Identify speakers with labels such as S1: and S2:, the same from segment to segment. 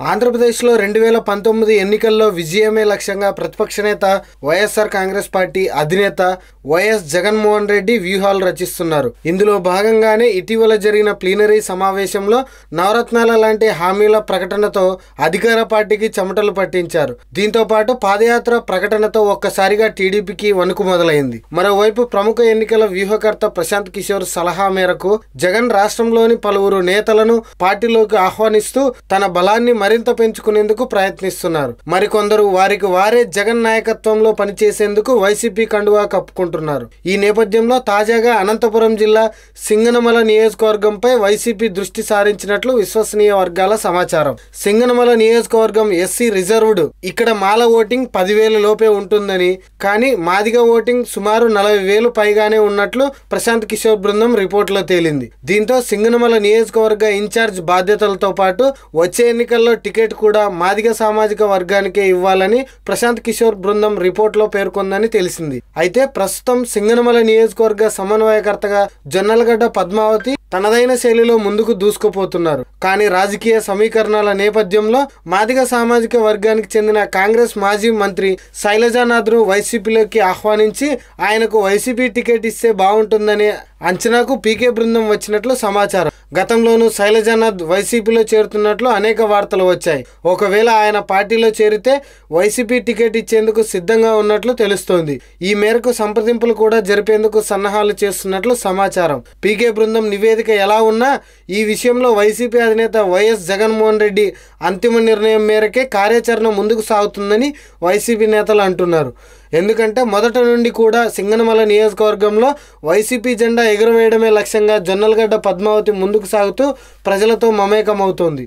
S1: ఆంధ్రప్రదేశ్లో రెండు వేల పంతొమ్మిది ఎన్నికల్లో విజయమే లక్ష్యంగా ప్రతిపక్ష నేత వైఎస్ఆర్ కాంగ్రెస్ పార్టీ అధినేత వైఎస్ జగన్మోహన్ రెడ్డి వ్యూహాలు రచిస్తున్నారు. ఇందులో భాగంగానే ఇటీవల జరిగిన ప్లీనరీ సమావేశంలో నవరత్నాల లాంటి హామీల ప్రకటనతో అధికార పార్టీకి చెమటలు పట్టించారు. దీంతో పాటు పాదయాత్ర ప్రకటనతో ఒక్కసారిగా టీడీపీకి వణుకు మొదలైంది. మరోవైపు ప్రముఖ ఎన్నికల వ్యూహకర్త ప్రశాంత్ కిషోర్ సలహా మేరకు జగన్ రాష్ట్రంలోని పలువురు నేతలను పార్టీలోకి ఆహ్వానిస్తూ తన బలాన్ని మరింత పెంచుకునేందుకు ప్రయత్నిస్తున్నారు. మరికొందరు వారికి వారే జగన్ నాయకత్వంలో పనిచేసేందుకు వైసీపీ కండువా కప్పుకుంటున్నారు. ఈ నేపథ్యంలో తాజాగా అనంతపురం జిల్లా సింగనమల నియోజకవర్గంపై వైసీపీ దృష్టి సారించినట్లు విశ్వసనీయ వర్గాల సమాచారం. సింగనమల నియోజకవర్గం ఎస్సీ రిజర్వ్డ్. ఇక్కడ మాల ఓటింగ్ పదివేల లోపే ఉంటుందని కానీ మాదిగ ఓటింగ్ సుమారు నలభై వేలు పైగానే ఉన్నట్లు ప్రశాంత్ కిషోర్ బృందం రిపోర్టులో తేలింది. దీంతో సింగనమల నియోజకవర్గ ఇన్ఛార్జ్ బాధ్యతలతో పాటు వచ్చే ఎన్నికల్లో టికెట్ కూడా మాదిగ సామాజిక వర్గానికే ఇవ్వాలని ప్రశాంత్ కిషోర్ బృందం రిపోర్టులో పేర్కొందని తెలిసింది. అయితే ప్రస్తుతం సింగనమల నియోజకవర్గ సమన్వయకర్తగా జొన్నలగడ్డ పద్మావతి తనదైన శైలిలో ముందుకు దూసుకుపోతున్నారు. కానీ రాజకీయ సమీకరణాల నేపథ్యంలో మాదిగ సామాజిక వర్గానికి చెందిన కాంగ్రెస్ మాజీ మంత్రి శైలజానాథ్ను వైసీపీలోకి ఆహ్వానించి ఆయనకు వైసీపీ టికెట్ ఇస్తే బాగుంటుందనే అంచనాకు పీకే బృందం వచ్చినట్లు సమాచారం. గతంలోనూ శైలజానాథ్ వైసీపీలో చేరుతున్నట్లు అనేక వార్తలు వచ్చాయి. ఒకవేళ ఆయన పార్టీలో చేరితే వైసీపీ టికెట్ ఇచ్చేందుకు సిద్ధంగా ఉన్నట్లు తెలుస్తోంది. ఈ మేరకు సంప్రదింపులు కూడా జరిపేందుకు సన్నాహాలు చేస్తున్నట్లు సమాచారం. పీకే బృందం నివేదిక ఎలా ఉన్నా ఈ విషయంలో వైసీపీ అధినేత వైఎస్ జగన్మోహన్ రెడ్డి అంతిమ నిర్ణయం మేరకే కార్యాచరణ ముందుకు సాగుతుందని వైసీపీ నేతలు అంటున్నారు. ఎందుకంటే మొదట నుండి కూడా సింగనమల నియోజకవర్గంలో వైసీపీ జెండా ఎగురవేయడమే లక్ష్యంగా జొన్నలగడ్డ పద్మావతి ముందుకు సాగుతూ ప్రజలతో మమేకమవుతోంది.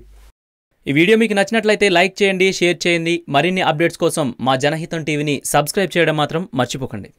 S2: ఈ వీడియో మీకు నచ్చినట్లయితే లైక్ చేయండి షేర్ చేయండి. మరిన్ని అప్డేట్స్ కోసం మా జనహితం టీవీని సబ్స్క్రైబ్ చేయడం మాత్రం మర్చిపోకండి.